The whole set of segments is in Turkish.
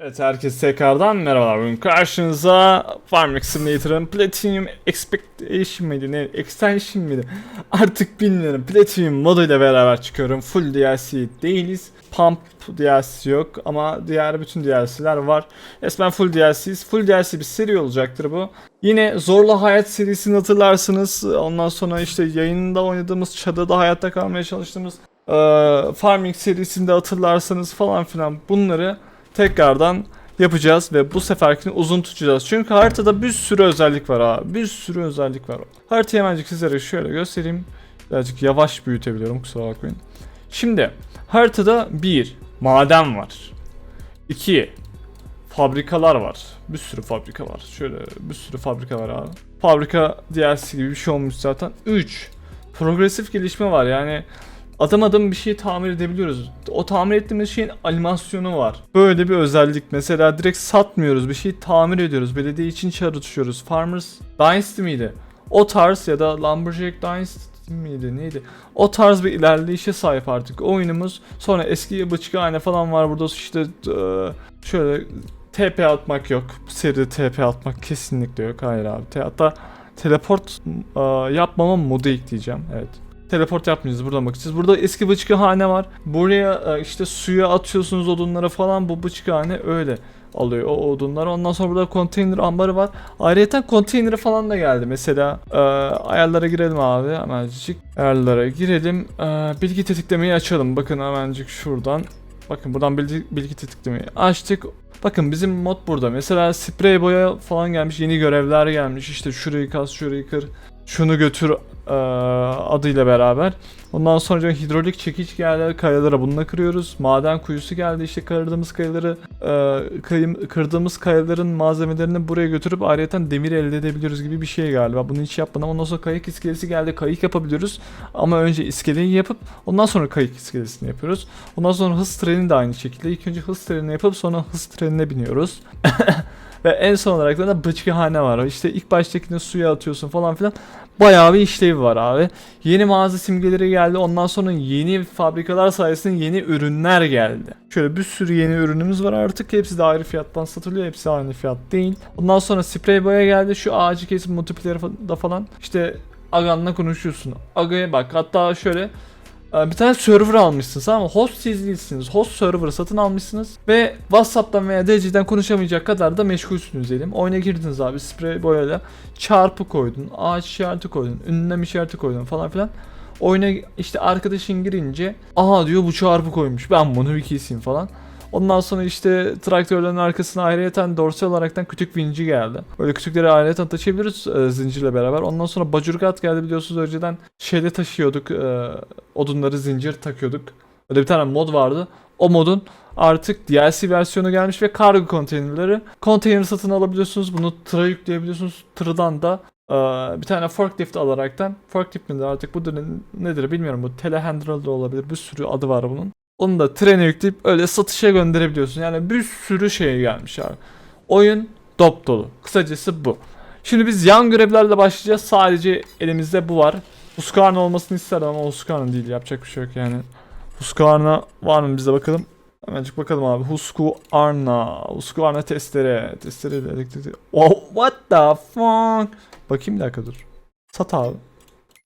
Evet herkes tekrardan merhabalar. Bugün karşınıza Farming Simulator'ın Platinum Expectation mıydı ne? Extension mıydı? Artık bilmiyorum. Platinum moduyla beraber çıkıyorum. Full DLC değiliz. Pump DLC yok ama diğer bütün DLC'ler var. Resmen full DLC'yiz. Full DLC bir seri olacaktır bu. Yine Zorla Hayat serisini hatırlarsınız. Ondan sonra işte yayında oynadığımız, çadırda hayatta kalmaya çalıştığımız Farming serisinde hatırlarsanız falan filan bunları tekrardan yapacağız ve bu seferkini uzun tutacağız. Çünkü haritada bir sürü özellik var abi. Bir sürü özellik var. Haritayı hemencik sizlere şöyle göstereyim. Birazcık yavaş büyütebiliyorum kusura bakmayın. Şimdi haritada bir maden var. 2 fabrikalar var. Bir sürü fabrika var. Şöyle bir sürü fabrika var abi. Fabrika DLC gibi bir şey olmuş zaten. 3 progresif gelişme var. Yani adım adım bir şeyi tamir edebiliyoruz. O tamir ettiğimiz şeyin animasyonu var. Böyle bir özellik. Mesela direkt satmıyoruz. Bir şeyi tamir ediyoruz. Belediye için çağrı düşüyoruz. Farmers Dynasty miydi? O tarz ya da Lumberjack Dynasty miydi neydi? O tarz bir ilerleyişe sahip artık oyunumuz. Sonra eski bıçkı falan var burada işte eee, şöyle TP atmak yok. Bu seride TP atmak kesinlikle yok. Hayır abi. Hatta teleport eee, yapmama modu ekleyeceğim. Evet. Teleport yapmayacağız. Buradan bakacağız. Burada eski bıçkı hane var. Buraya e, işte suya atıyorsunuz odunları falan. Bu bıçkı hane öyle alıyor o odunları. Ondan sonra burada konteyner ambarı var. Ayrıca konteyneri falan da geldi. Mesela e, ayarlara girelim abi hemencik. Ayarlara girelim. E, bilgi tetiklemeyi açalım. Bakın hemencik şuradan. Bakın buradan bilgi, bilgi tetiklemeyi açtık. Bakın bizim mod burada. Mesela sprey boya falan gelmiş. Yeni görevler gelmiş. İşte şurayı kaz, şurayı kır. Şunu götür adıyla beraber. Ondan sonra hidrolik çekiç geldi kayalara bununla kırıyoruz. Maden kuyusu geldi işte kırdığımız kayaları kırdığımız kayaların malzemelerini buraya götürüp ayrıca demir elde edebiliyoruz gibi bir şey galiba. Bunu hiç yapmadım. Ondan sonra kayık iskelesi geldi. Kayık yapabiliyoruz. Ama önce iskeleyi yapıp ondan sonra kayık iskelesini yapıyoruz. Ondan sonra hız treni de aynı şekilde. İlk önce hız trenini yapıp sonra hız trenine biniyoruz. Ve en son olarak da bıçkıhane var. İşte ilk baştakini suya atıyorsun falan filan. Bayağı bir işlevi var abi. Yeni mağaza simgeleri geldi. Ondan sonra yeni fabrikalar sayesinde yeni ürünler geldi. Şöyle bir sürü yeni ürünümüz var artık. Hepsi de ayrı fiyattan satılıyor. Hepsi aynı fiyat değil. Ondan sonra sprey boya geldi. Şu ağacı kesip multiplayer'da falan. İşte Agan'la konuşuyorsun. Aga'ya bak. Hatta şöyle bir tane server almışsınız tamam mı? Host siz değilsiniz. Host server satın almışsınız ve WhatsApp'tan veya DC'den konuşamayacak kadar da meşgulsünüz diyelim. Oyuna girdiniz abi sprey boyayla çarpı koydun, ağaç işareti koydun, ünlem işareti koydun falan filan. Oyuna işte arkadaşın girince aha diyor bu çarpı koymuş ben bunu bir keseyim falan. Ondan sonra işte traktörlerin arkasına ayrıyeten dorsal olaraktan kütük vinci geldi. Böyle kütükleri ayrıyeten taşıyabiliriz e, zincirle beraber. Ondan sonra bacurgat geldi biliyorsunuz önceden şeyde taşıyorduk. e, odunları zincir takıyorduk. Öyle bir tane mod vardı. O modun artık DLC versiyonu gelmiş ve kargo konteynerleri. Konteyner satın alabiliyorsunuz. Bunu tıra yükleyebiliyorsunuz. Tırdan da e, bir tane forklift alaraktan forklift midir artık bu nedir bilmiyorum. Bu telehandler da olabilir. Bir sürü adı var bunun. Onu da trene yükleyip öyle satışa gönderebiliyorsun. Yani bir sürü şey gelmiş abi. Oyun dop dolu. Kısacası bu. Şimdi biz yan görevlerle başlayacağız. Sadece elimizde bu var. Husqvarna olmasını isterdim ama Husqvarna değil. Yapacak bir şey yok yani. Husqvarna var mı bize bakalım. Hemencik bakalım abi. Husqvarna. Husqvarna testere. Testere elektrik. Oh, what the fuck? Bakayım bir dakika dur. Sat abi.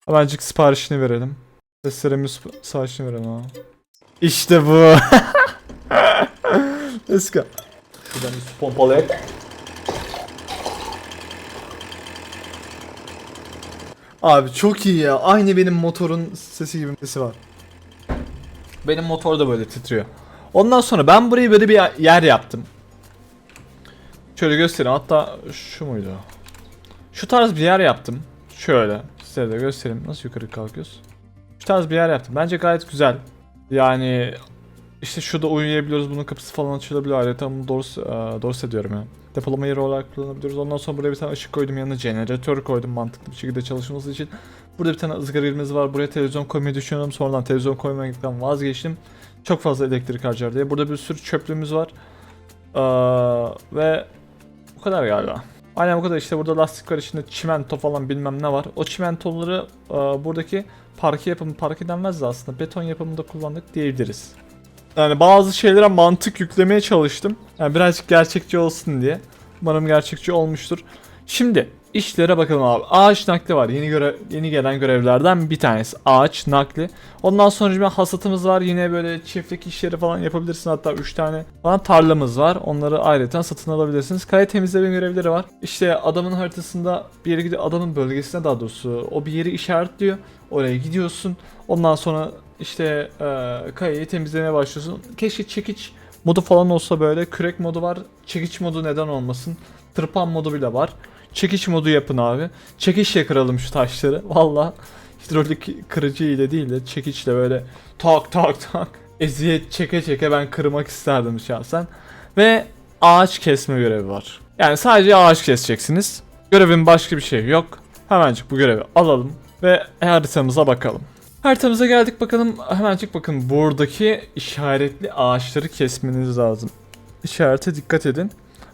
Hemencik siparişini verelim. Testeremiz siparişini verelim abi. İşte bu. Let's go. Şuradan bir su pompalayak. Abi çok iyi ya. Aynı benim motorun sesi gibi sesi var. Benim motor da böyle titriyor. Ondan sonra ben burayı böyle bir yer yaptım. Şöyle göstereyim. Hatta şu muydu? Şu tarz bir yer yaptım. Şöyle. Size de göstereyim. Nasıl yukarı kalkıyoruz? Şu tarz bir yer yaptım. Bence gayet güzel. Yani işte şurada uyuyabiliyoruz. Bunun kapısı falan açılabiliyor. Ayrıca bunu dorse, e, dorse diyorum ya. Depolama yeri olarak kullanabiliyoruz. Ondan sonra buraya bir tane ışık koydum. Yanına jeneratör koydum mantıklı bir şekilde çalışması için. Burada bir tane ızgara yerimiz var. Buraya televizyon koymayı düşünüyorum. Sonradan televizyon koymaktan vazgeçtim. Çok fazla elektrik harcar diye. Burada bir sürü çöplüğümüz var. Ee, ve bu kadar galiba. Aynen bu kadar işte burada lastik var içinde çimento falan bilmem ne var. O çimentoları e, buradaki parke yapımı parke denmez de aslında beton yapımında kullandık diyebiliriz. yani bazı şeylere mantık yüklemeye çalıştım. Yani birazcık gerçekçi olsun diye. Umarım gerçekçi olmuştur. Şimdi işlere bakalım abi. Ağaç nakli var. Yeni görev, yeni gelen görevlerden bir tanesi. Ağaç nakli. Ondan sonra bir hasatımız var. Yine böyle çiftlik işleri falan yapabilirsin. Hatta 3 tane falan tarlamız var. Onları ayrıca satın alabilirsiniz. Kaya temizleme görevleri var. İşte adamın haritasında bir yere gidiyor. Adamın bölgesine daha doğrusu o bir yeri işaretliyor. Oraya gidiyorsun. Ondan sonra işte e, kayayı temizlemeye başlıyorsun. Keşke çekiç modu falan olsa böyle. Kürek modu var. Çekiç modu neden olmasın. Tırpan modu bile var. Çekiç modu yapın abi. Çekişle kıralım şu taşları. Valla hidrolik kırıcı ile değil de çekiçle böyle tak tak tak eziyet çeke çeke ben kırmak isterdim şahsen. Ve ağaç kesme görevi var. Yani sadece ağaç keseceksiniz. Görevin başka bir şey yok. Hemencik bu görevi alalım ve haritamıza bakalım. Haritamıza geldik bakalım. Hemencik bakın buradaki işaretli ağaçları kesmeniz lazım. İşarete dikkat edin.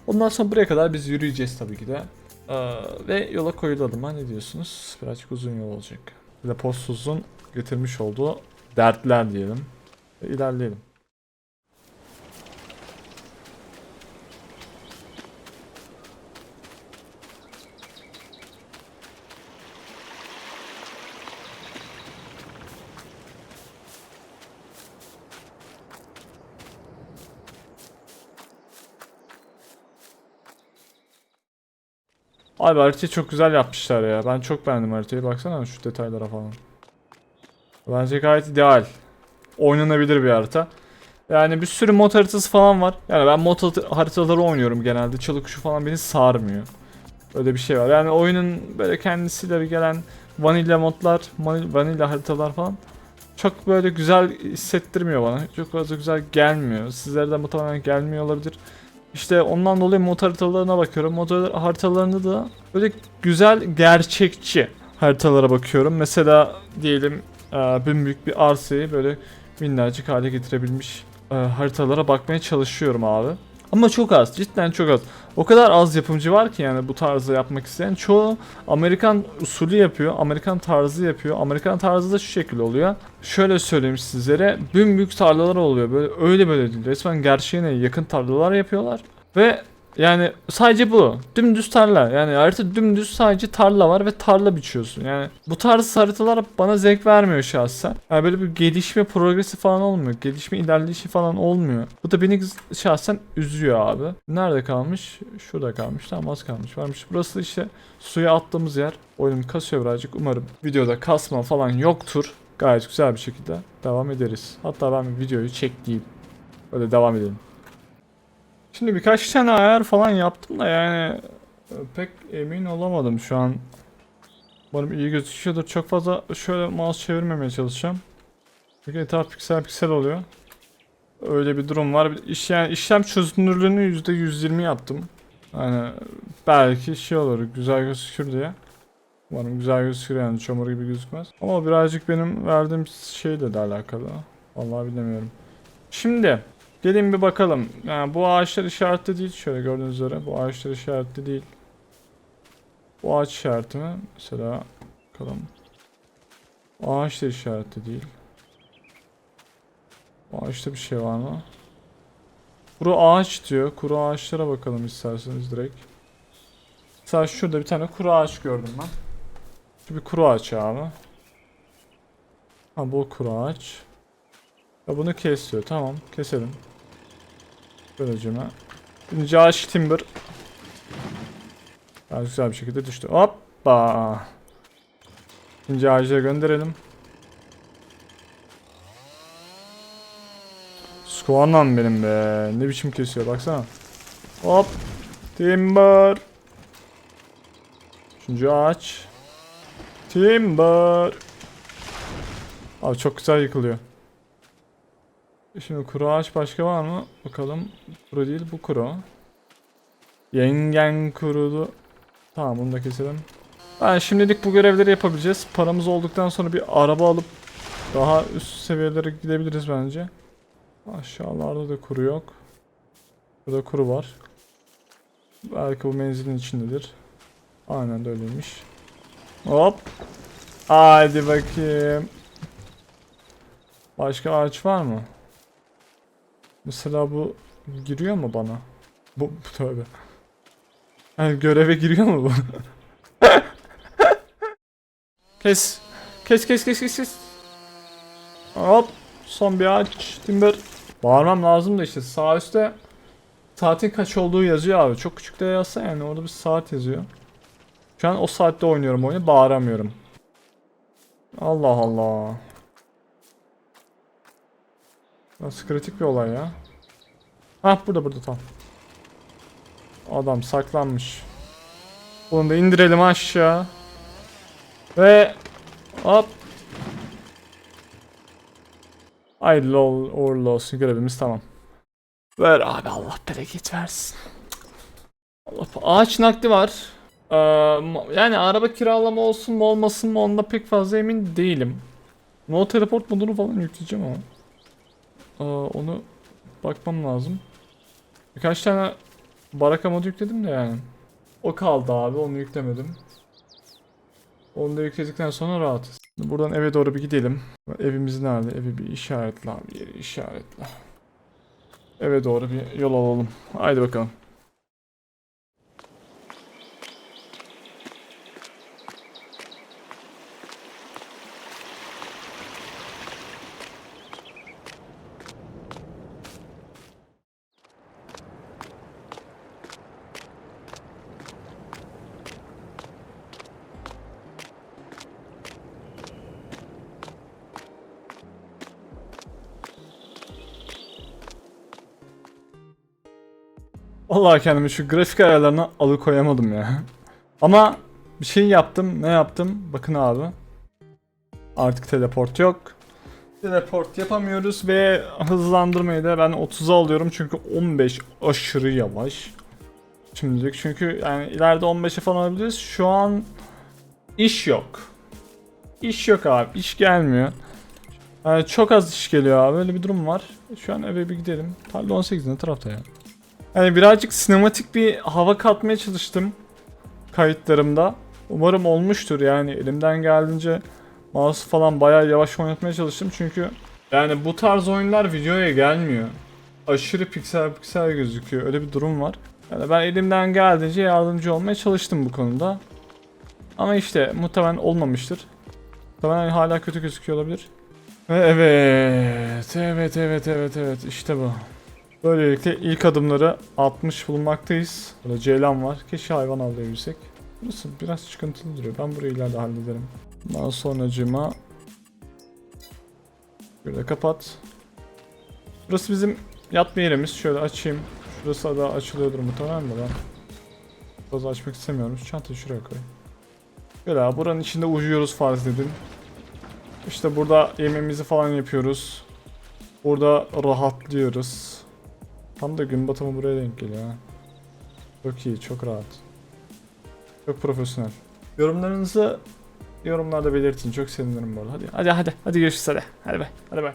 Ondan sonra buraya kadar biz yürüyeceğiz tabii ki de. Ee, ve yola koyulalım ha ne diyorsunuz? Birazcık uzun yol olacak. Bir de postsuzun getirmiş olduğu dertler diyelim. Ve ilerleyelim. Abi haritayı çok güzel yapmışlar ya. Ben çok beğendim haritayı. Baksana şu detaylara falan. Bence gayet ideal. Oynanabilir bir harita. Yani bir sürü mod haritası falan var. Yani ben mod harita- haritaları oynuyorum genelde. Çalı kuşu falan beni sarmıyor. Öyle bir şey var. Yani oyunun böyle kendisiyle gelen vanilla modlar, vanil- vanilla haritalar falan çok böyle güzel hissettirmiyor bana. Çok fazla güzel gelmiyor. Sizlere de muhtemelen gelmiyor olabilir. İşte ondan dolayı mod haritalarına bakıyorum. Mod haritalarında da böyle güzel gerçekçi haritalara bakıyorum. Mesela diyelim e, bin büyük bir arsayı böyle minnacık hale getirebilmiş e, haritalara bakmaya çalışıyorum abi. Ama çok az. Cidden çok az. O kadar az yapımcı var ki yani bu tarzı yapmak isteyen. Çoğu Amerikan usulü yapıyor. Amerikan tarzı yapıyor. Amerikan tarzı da şu şekilde oluyor. Şöyle söyleyeyim sizlere. Büyük tarlalar oluyor. Böyle öyle böyle değil. Resmen gerçeğine yakın tarlalar yapıyorlar. Ve yani sadece bu. Dümdüz tarla. Yani harita dümdüz sadece tarla var ve tarla biçiyorsun. Yani bu tarz haritalar bana zevk vermiyor şahsen. Yani böyle bir gelişme progresi falan olmuyor. Gelişme ilerleyişi falan olmuyor. Bu da beni şahsen üzüyor abi. Nerede kalmış? Şurada kalmış. Tamam az kalmış. Varmış. Burası işte suya attığımız yer. Oyunum kasıyor birazcık. Umarım videoda kasma falan yoktur. Gayet güzel bir şekilde devam ederiz. Hatta ben videoyu çektiğim. Böyle devam edelim. Şimdi birkaç tane ayar falan yaptım da yani e, pek emin olamadım şu an. Umarım iyi gözüküyordur. Çok fazla şöyle mouse çevirmemeye çalışacağım. Çünkü etraf piksel piksel oluyor. Öyle bir durum var. İş, yani işlem çözünürlüğünü %120 yaptım. Yani belki şey olur güzel gözükür diye. Umarım güzel gözükür yani çamur gibi gözükmez. Ama birazcık benim verdiğim şeyle de alakalı. Vallahi bilemiyorum. Şimdi Gelin bir bakalım. Yani bu ağaçlar işaretli değil. Şöyle gördüğünüz üzere bu ağaçlar işaretli değil. Bu ağaç işareti mi? Mesela bakalım. Ağaç da işaretli değil. Bu ağaçta bir şey var mı? Kuru ağaç diyor. Kuru ağaçlara bakalım isterseniz direkt. Mesela şurada bir tane kuru ağaç gördüm ben. Şu bir kuru ağaç abi. Ha bu kuru ağaç. Ya bunu kes diyor. Tamam keselim. Böyleceme. Birinci ağaç timber. Daha güzel bir şekilde düştü. Hoppa. İkinci ağacı gönderelim. Squan'la benim be. Ne biçim kesiyor baksana. Hop. Timber. Üçüncü ağaç. Timber. Abi çok güzel yıkılıyor. Şimdi kuru ağaç başka var mı? Bakalım. Kuru değil bu kuru. Yengen kurudu. Tamam bunu da keselim. Ben şimdilik bu görevleri yapabileceğiz. Paramız olduktan sonra bir araba alıp daha üst seviyelere gidebiliriz bence. Aşağılarda da kuru yok. Burada kuru var. Belki bu menzilin içindedir. Aynen de öyleymiş. Hop. Hadi bakayım. Başka ağaç var mı? Mesela bu giriyor mu bana? Bu, bu tövbe. Yani göreve giriyor mu bu? kes. Kes kes kes kes kes. Hop. Son bir ağaç. Timber. Bağırmam lazım da işte sağ üstte saatin kaç olduğu yazıyor abi. Çok küçük de yazsa yani orada bir saat yazıyor. Şu an o saatte oynuyorum oyunu bağıramıyorum. Allah Allah. Nasıl kritik bir olay ya. Hah burada burada tam. Adam saklanmış. Bunu da indirelim aşağı. Ve hop. Hayırlı uğurlu olsun görevimiz tamam. Ver abi Allah bereket versin. Allah ağaç nakli var. Ee, yani araba kiralama olsun mu olmasın mı onda pek fazla emin değilim. No teleport modunu falan yükleyeceğim ama. Aa, onu bakmam lazım. Birkaç tane baraka modu yükledim de yani. O kaldı abi onu yüklemedim. Onu da yükledikten sonra rahatız. Buradan eve doğru bir gidelim. Evimiz nerede? Evi bir işaretle abi yeri işaretle. Eve doğru bir yol alalım. Haydi bakalım. Vallahi kendimi şu grafik ayarlarına alıkoyamadım ya. Ama bir şey yaptım. Ne yaptım? Bakın abi. Artık teleport yok. Teleport yapamıyoruz ve hızlandırmayı da ben 30'a alıyorum çünkü 15 aşırı yavaş. Şimdilik çünkü yani ileride 15'e falan alabiliriz. Şu an iş yok. İş yok abi. iş gelmiyor. Yani çok az iş geliyor abi. Öyle bir durum var. Şu an eve bir gidelim. Tarla 18 ne tarafta ya? Yani birazcık sinematik bir hava katmaya çalıştım kayıtlarımda. Umarım olmuştur yani elimden geldiğince mouse falan bayağı yavaş oynatmaya çalıştım çünkü yani bu tarz oyunlar videoya gelmiyor. Aşırı piksel piksel gözüküyor öyle bir durum var. Yani ben elimden geldiğince yardımcı olmaya çalıştım bu konuda. Ama işte muhtemelen olmamıştır. Muhtemelen hala kötü gözüküyor olabilir. Ve evet, evet, evet, evet, evet işte bu. Böylelikle ilk adımları atmış bulunmaktayız. Burada ceylan var. Keşke hayvan avlayabilsek. Burası biraz çıkıntılı duruyor. Ben burayı ileride hallederim. Daha sonracığıma Şöyle kapat. Burası bizim yatma yerimiz. Şöyle açayım. Şurası da açılıyordur muhtemelen de ben. Fazla açmak istemiyorum. Çantayı şuraya koy. Böyle buranın içinde uyuyoruz farz edin. İşte burada yemeğimizi falan yapıyoruz. Burada rahatlıyoruz. Tam da gün batımı buraya denk geliyor ha. Çok iyi, çok rahat. Çok profesyonel. Yorumlarınızı yorumlarda belirtin. Çok sevinirim bu arada. Hadi hadi hadi. Hadi görüşürüz hadi. Hadi bay. Hadi bay.